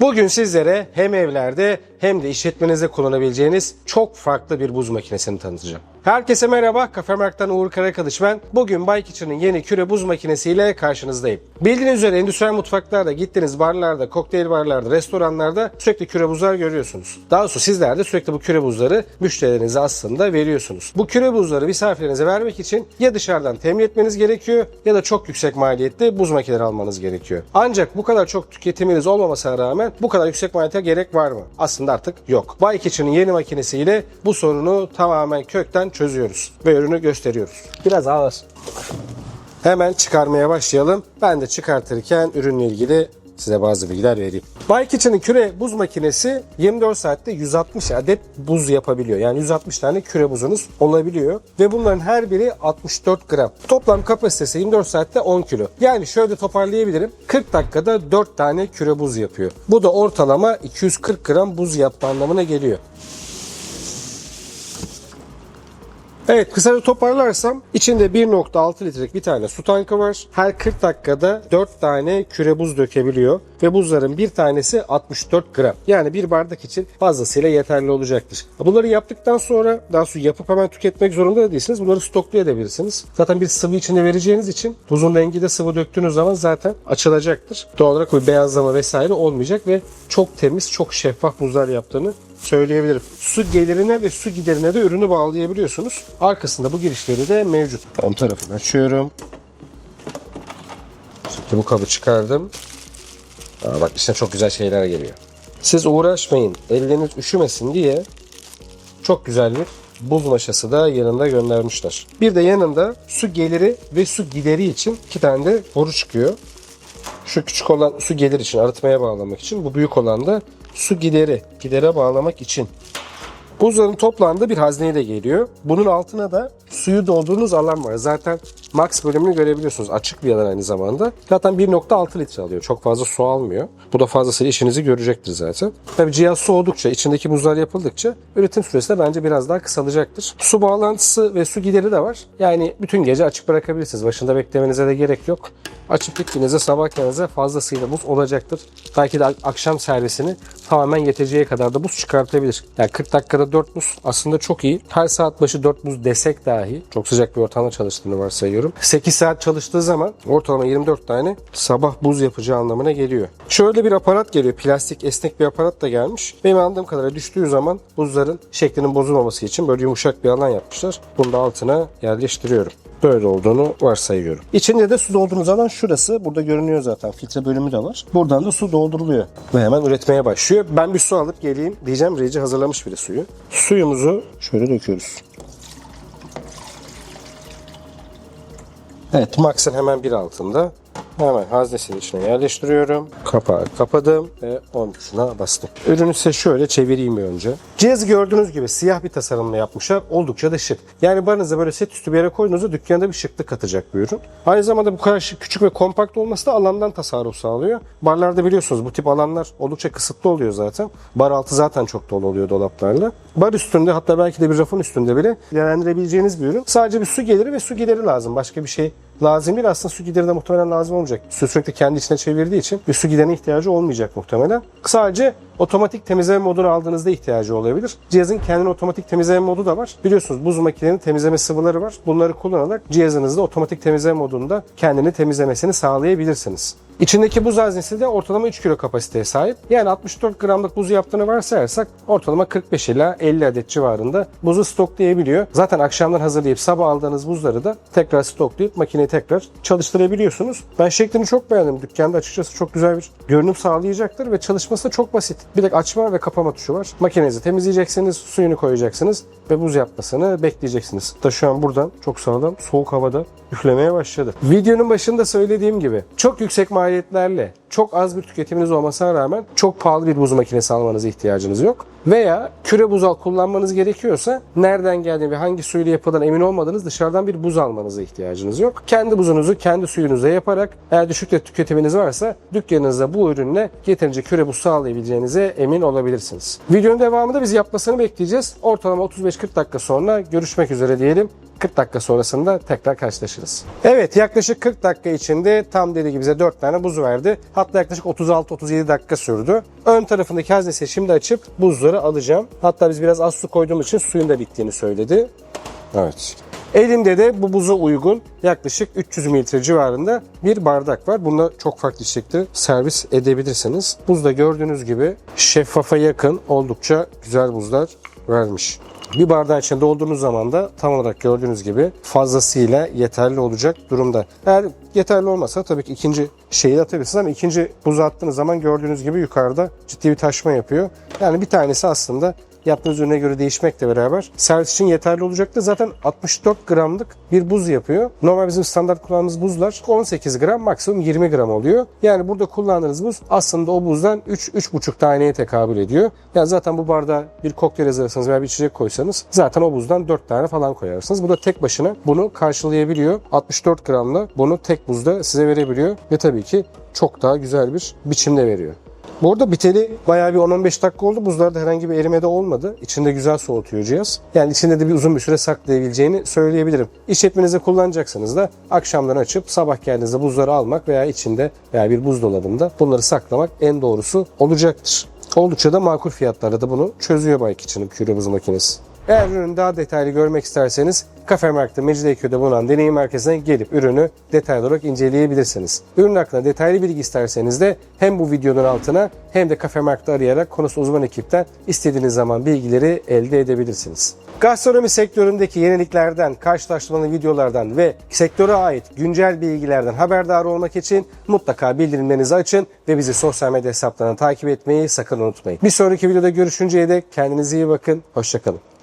Bugün sizlere hem evlerde hem de işletmenizde kullanabileceğiniz çok farklı bir buz makinesini tanıtacağım. Herkese merhaba, Kafemark'tan Uğur Karakılıç ben. Bugün Bay Kitchen'ın yeni küre buz makinesiyle karşınızdayım. Bildiğiniz üzere endüstriyel mutfaklarda, gittiğiniz barlarda, kokteyl barlarda, restoranlarda sürekli küre buzlar görüyorsunuz. Daha doğrusu sizler de sürekli bu küre buzları müşterilerinize aslında veriyorsunuz. Bu küre buzları misafirlerinize vermek için ya dışarıdan temin etmeniz gerekiyor ya da çok yüksek maliyetli buz makineleri almanız gerekiyor. Ancak bu kadar çok tüketiminiz olmamasına rağmen bu kadar yüksek maliyete gerek var mı? Aslında artık yok. Kitchen'ın yeni makinesiyle bu sorunu tamamen kökten çözüyoruz ve ürünü gösteriyoruz. Biraz ağır. Hemen çıkarmaya başlayalım. Ben de çıkartırken ürünle ilgili size bazı bilgiler vereyim. Kitchen'ın küre buz makinesi 24 saatte 160 adet buz yapabiliyor. Yani 160 tane küre buzunuz olabiliyor. Ve bunların her biri 64 gram. Toplam kapasitesi 24 saatte 10 kilo. Yani şöyle toparlayabilirim. 40 dakikada 4 tane küre buz yapıyor. Bu da ortalama 240 gram buz yapma anlamına geliyor. Evet kısaca toparlarsam içinde 1.6 litrelik bir tane su tankı var. Her 40 dakikada 4 tane küre buz dökebiliyor ve buzların bir tanesi 64 gram. Yani bir bardak için fazlasıyla yeterli olacaktır. Bunları yaptıktan sonra daha sonra yapıp hemen tüketmek zorunda da değilsiniz. Bunları stoklayabilirsiniz. Zaten bir sıvı içinde vereceğiniz için buzun rengi de sıvı döktüğünüz zaman zaten açılacaktır. Doğal olarak bir beyazlama vesaire olmayacak ve çok temiz, çok şeffaf buzlar yaptığını söyleyebilirim. Su gelirine ve su giderine de ürünü bağlayabiliyorsunuz. Arkasında bu girişleri de mevcut. Ön tarafını açıyorum. Şimdi bu kabı çıkardım. Aa, bak içine çok güzel şeyler geliyor. Siz uğraşmayın. Elleriniz üşümesin diye çok güzel bir buz maşası da yanında göndermişler. Bir de yanında su geliri ve su gideri için iki tane de boru çıkıyor. Şu küçük olan su gelir için arıtmaya bağlamak için. Bu büyük olan da su gideri. Gidere bağlamak için. Buzların toplandığı bir hazneyle geliyor. Bunun altına da suyu doldurduğunuz alan var. Zaten max bölümünü görebiliyorsunuz. Açık bir alan aynı zamanda. Zaten 1.6 litre alıyor. Çok fazla su almıyor. Bu da fazlasıyla işinizi görecektir zaten. Tabi cihaz soğudukça, içindeki buzlar yapıldıkça üretim süresi de bence biraz daha kısalacaktır. Su bağlantısı ve su gideri de var. Yani bütün gece açık bırakabilirsiniz. Başında beklemenize de gerek yok. Açıp gittiğinizde sabah yanınıza fazlasıyla buz olacaktır. Belki de akşam servisini tamamen yeteceği kadar da buz çıkartabilir. Yani 40 dakikada 4 buz aslında çok iyi. Her saat başı 4 buz desek dahi çok sıcak bir ortamda çalıştığını varsayıyorum. 8 saat çalıştığı zaman ortalama 24 tane sabah buz yapacağı anlamına geliyor. Şöyle bir aparat geliyor. Plastik esnek bir aparat da gelmiş. Benim anladığım kadarıyla düştüğü zaman buzların şeklinin bozulmaması için böyle yumuşak bir alan yapmışlar. Bunu da altına yerleştiriyorum böyle olduğunu varsayıyorum. İçinde de su doldurduğunuz alan şurası. Burada görünüyor zaten. Filtre bölümü de var. Buradan da su dolduruluyor. Ve hemen üretmeye başlıyor. Ben bir su alıp geleyim diyeceğim. Reci hazırlamış bile suyu. Suyumuzu şöyle döküyoruz. Evet Max'ın hemen bir altında. Hemen haznesinin içine yerleştiriyorum. Kapağı kapadım ve on tuşuna bastım. Ürünü size şöyle çevireyim bir önce. Cihazı gördüğünüz gibi siyah bir tasarımla yapmışlar. Oldukça da şık. Yani barınıza böyle set üstü bir yere koyduğunuzda dükkanda bir şıklık katacak bir ürün. Aynı zamanda bu kadar şık, küçük ve kompakt olması da alandan tasarruf sağlıyor. Barlarda biliyorsunuz bu tip alanlar oldukça kısıtlı oluyor zaten. Bar altı zaten çok dolu oluyor dolaplarla. Bar üstünde hatta belki de bir rafın üstünde bile değerlendirebileceğiniz bir ürün. Sadece bir su geliri ve su gideri lazım. Başka bir şey lazım değil. Aslında su gideri de muhtemelen lazım olmayacak. Su sürekli kendi içine çevirdiği için bir su giderine ihtiyacı olmayacak muhtemelen. Sadece otomatik temizleme modunu aldığınızda ihtiyacı olabilir. Cihazın kendine otomatik temizleme modu da var. Biliyorsunuz buz makinenin temizleme sıvıları var. Bunları kullanarak cihazınızda otomatik temizleme modunda kendini temizlemesini sağlayabilirsiniz. İçindeki buz haznesi de ortalama 3 kilo kapasiteye sahip. Yani 64 gramlık buzu yaptığını varsayarsak ortalama 45 ila 50 adet civarında buzu stoklayabiliyor. Zaten akşamdan hazırlayıp sabah aldığınız buzları da tekrar stoklayıp makineyi tekrar çalıştırabiliyorsunuz. Ben şeklini çok beğendim. Dükkanda açıkçası çok güzel bir görünüm sağlayacaktır ve çalışması da çok basit. Bir de açma ve kapama tuşu var. Makinenizi temizleyeceksiniz, suyunu koyacaksınız ve buz yapmasını bekleyeceksiniz. Da şu an buradan çok sağlam soğuk havada üflemeye başladı. Videonun başında söylediğim gibi çok yüksek maliyetlerle çok az bir tüketiminiz olmasına rağmen çok pahalı bir buz makinesi almanıza ihtiyacınız yok. Veya küre buz al kullanmanız gerekiyorsa nereden geldiğini ve hangi suyla yapıldığına emin olmadığınız dışarıdan bir buz almanıza ihtiyacınız yok. Kendi buzunuzu kendi suyunuza yaparak eğer düşük de tüketiminiz varsa dükkanınızda bu ürünle yeterince küre buz sağlayabileceğinize emin olabilirsiniz. Videonun devamında biz yapmasını bekleyeceğiz. Ortalama 35-40 dakika sonra görüşmek üzere diyelim. 40 dakika sonrasında tekrar karşılaşırız. Evet yaklaşık 40 dakika içinde tam dediği gibi bize 4 tane buz verdi. Hatta yaklaşık 36-37 dakika sürdü. Ön tarafındaki haznesi şimdi açıp buzları alacağım. Hatta biz biraz az su koyduğumuz için suyun da bittiğini söyledi. Evet. Elimde de bu buza uygun yaklaşık 300 mililitre civarında bir bardak var. Bunda çok farklı içerikte servis edebilirsiniz. Buzda gördüğünüz gibi şeffafa yakın oldukça güzel buzlar vermiş. Bir bardağın içine doldurduğunuz zaman da tam olarak gördüğünüz gibi fazlasıyla yeterli olacak durumda. Eğer yeterli olmasa tabii ki ikinci şeyi atabilirsiniz ama ikinci buzu attığınız zaman gördüğünüz gibi yukarıda ciddi bir taşma yapıyor. Yani bir tanesi aslında yaptığınız ürüne göre değişmekle beraber servis için yeterli olacaktı. Zaten 64 gramlık bir buz yapıyor. Normal bizim standart kullandığımız buzlar 18 gram maksimum 20 gram oluyor. Yani burada kullandığınız buz aslında o buzdan 3-3,5 taneye tekabül ediyor. Yani zaten bu bardağa bir kokteyl hazırlasanız veya bir içecek koysanız zaten o buzdan 4 tane falan koyarsınız. Bu da tek başına bunu karşılayabiliyor. 64 gramla bunu tek buzda size verebiliyor ve tabii ki çok daha güzel bir biçimde veriyor. Bu arada biteli bayağı bir 10-15 dakika oldu. Buzlarda herhangi bir erime de olmadı. İçinde güzel soğutuyor cihaz. Yani içinde de bir uzun bir süre saklayabileceğini söyleyebilirim. İşletmenize kullanacaksanız da akşamdan açıp sabah geldiğinizde buzları almak veya içinde veya bir buzdolabında bunları saklamak en doğrusu olacaktır. Oldukça da makul fiyatlarda da bunu çözüyor Kitchen'ın küre buz makinesi. Eğer ürünü daha detaylı görmek isterseniz Kafe Mark'ta Mecidiyeköy'de bulunan deneyim merkezine gelip ürünü detaylı olarak inceleyebilirsiniz. Ürün hakkında detaylı bilgi isterseniz de hem bu videonun altına hem de Kafe Mark'ta arayarak konusu uzman ekipten istediğiniz zaman bilgileri elde edebilirsiniz. Gastronomi sektöründeki yeniliklerden, karşılaştırmalı videolardan ve sektöre ait güncel bilgilerden haberdar olmak için mutlaka bildirimlerinizi açın ve bizi sosyal medya hesaplarından takip etmeyi sakın unutmayın. Bir sonraki videoda görüşünceye dek kendinize iyi bakın, hoşçakalın.